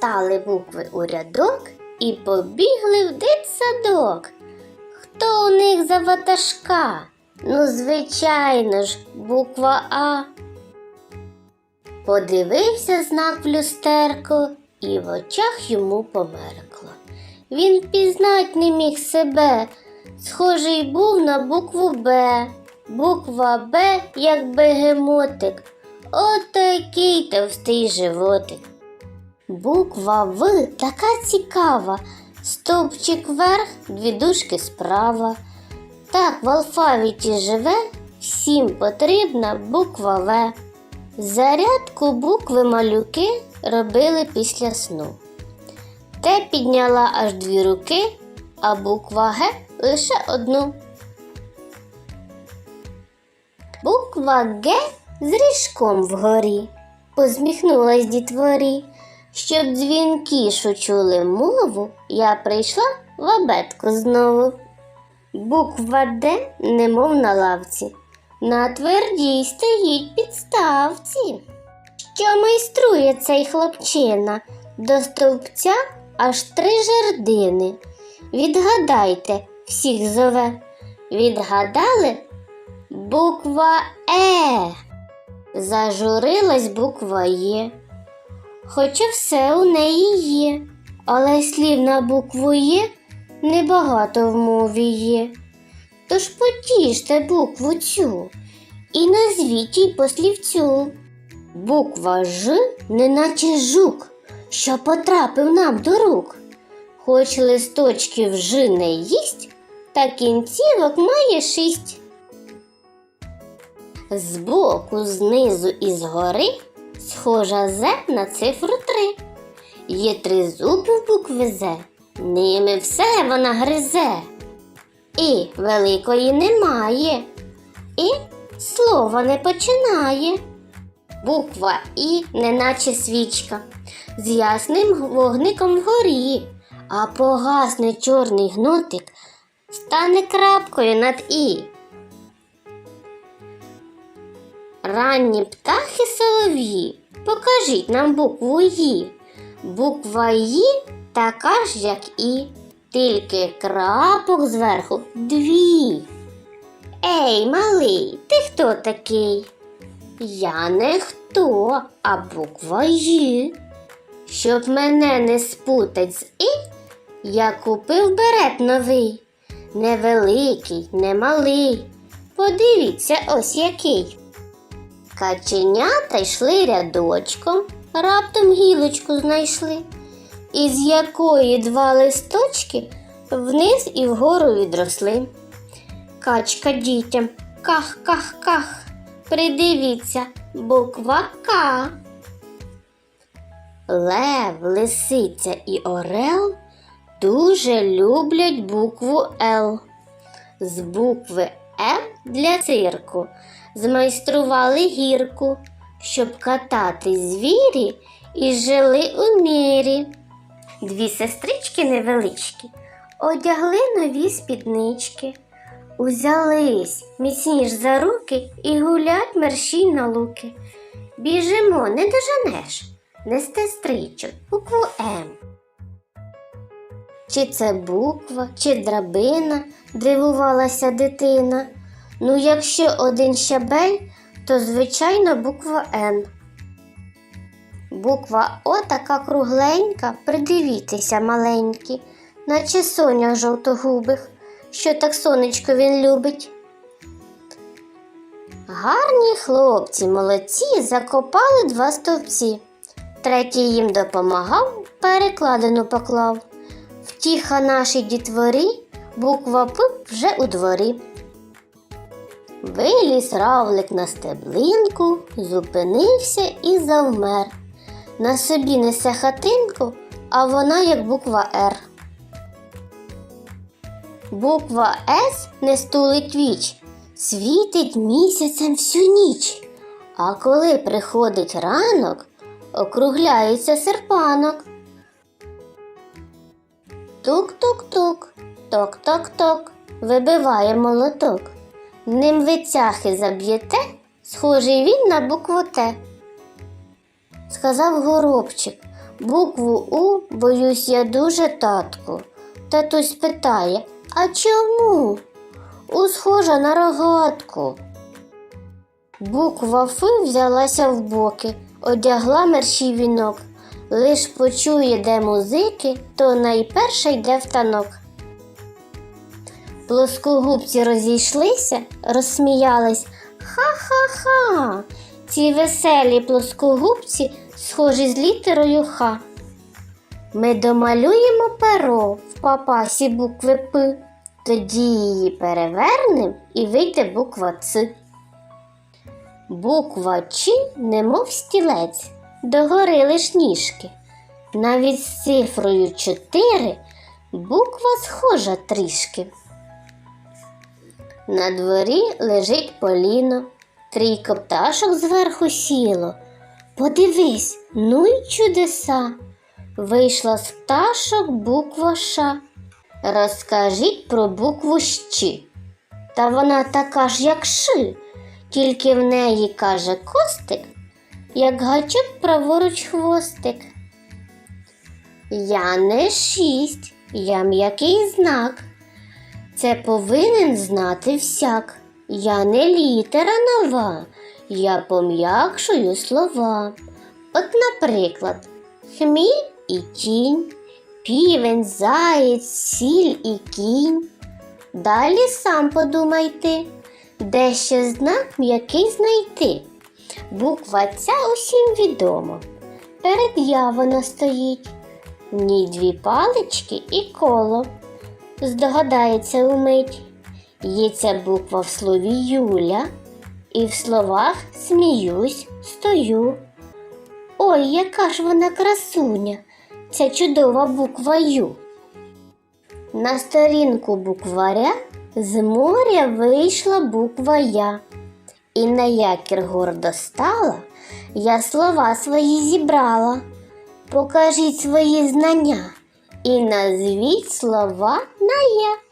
Стали букви у рядок і побігли в дитсадок. Хто у них за ватажка? Ну, звичайно ж, буква А. Подивився знак в люстерко, і в очах йому померкло. Він впізнать не міг себе, схожий був на букву Б. Буква Б, як бегемотик, отакий товстий животик. Буква В така цікава, стовпчик вверх, дві дужки справа. Так в алфавіті живе, всім потрібна буква В. Зарядку букви малюки робили після сну. Те підняла аж дві руки, а буква Г лише одну. Буква Г з ріжком вгорі. Посміхнулась дітворі. Щоб дзвінкішу чули мову, я прийшла в абетку знову. Буква Д, немов на лавці, на твердій стоїть підставці. Що майструє цей хлопчина? До стовпця аж три жердини. Відгадайте, всіх зове. Відгадали? Буква Е. Зажурилась буква Є. Хоча все у неї є, але слів на букву Є небагато в мові є. Тож потіште букву цю і назвіть їй по слівцю. Буква Ж, неначе жук, що потрапив нам до рук. Хоч листочків Ж не їсть, та кінцівок має шість. Збоку, знизу і згори схожа З на цифру три. Є три зуби в букви З, ними все вона гризе. І великої немає, і слова не починає. Буква І, неначе свічка, з ясним вогником вгорі, а погасне чорний гнотик, стане крапкою над І. Ранні птахи солов'ї, покажіть нам букву І. Буква І така ж, як І, тільки крапок зверху дві. Ей, малий, ти хто такий? Я не хто, а буква І. Щоб мене не спутать з І, я купив берет новий. Невеликий, не малий. Подивіться ось який. Каченята йшли рядочком, раптом гілочку знайшли, із якої два листочки вниз і вгору відросли. Качка дітям ках-ках-ках. Придивіться, буква К. Лев, лисиця і орел дуже люблять букву Л. З букви М для цирку змайстрували гірку, щоб катати звірі і жили у мірі. Дві сестрички невеличкі одягли нові спіднички, узялись міцніш за руки і гулять мерщій на луки. Біжимо, не доженеш, несте стрічок, букву М. Чи це буква, чи драбина, дивувалася дитина. Ну, якщо один щабель, то звичайно буква Н. Буква О така кругленька, придивіться маленькі, наче соня жовтогубих, що так сонечко він любить. Гарні хлопці, молодці, закопали два стовпці. Третій їм допомагав, перекладину поклав. Втіха нашій дітворі, буква П вже у дворі. Виліз равлик на стеблинку, зупинився і завмер. На собі несе хатинку, а вона як буква Р. Буква С не стулить віч, світить місяцем всю ніч. А коли приходить ранок, округляється серпанок. Тук-тук-тук, ток-ток-ток, вибиває молоток. Ним ви цяхи заб'єте, схожий він на букву Т. Сказав горобчик, Букву У боюсь я дуже татку. Татусь питає, а чому? У схожа на рогатку. Буква Ф взялася в боки, одягла мерщій вінок. Лиш почує, де музики, то найперше йде в танок. Плоскогубці розійшлися, розсміялись. Ха-ха-ха. Ці веселі плоскогубці схожі з літерою Х. Ми домалюємо перо в папасі букви П, тоді її перевернемо і вийде буква Ц. Буква Ч, немов стілець, догори лиш ніжки. Навіть з цифрою 4 буква схожа трішки. На дворі лежить поліно, трійко пташок зверху сіло. Подивись, ну й чудеса. Вийшла з пташок буква Ш. Розкажіть про букву Щ. Та вона така ж, як Ш, тільки в неї каже костик, як гачок праворуч хвостик. Я не шість, я м'який знак. Це повинен знати всяк. Я не літера нова, я пом'якшую слова. От, наприклад, хміль і тінь, півень, заєць, сіль і кінь. Далі сам подумайте, де ще знак м'який знайти. Буква ця усім відома. Перед я вона стоїть. В ній дві палички і коло. Здогадається умить. Є ця буква в слові Юля, і в словах сміюсь, стою. Ой, яка ж вона красуня, ця чудова буква Ю. На сторінку букваря з моря вийшла буква Я, і на якір гордо стала, я слова свої зібрала. Покажіть свої знання і назвіть слова на я.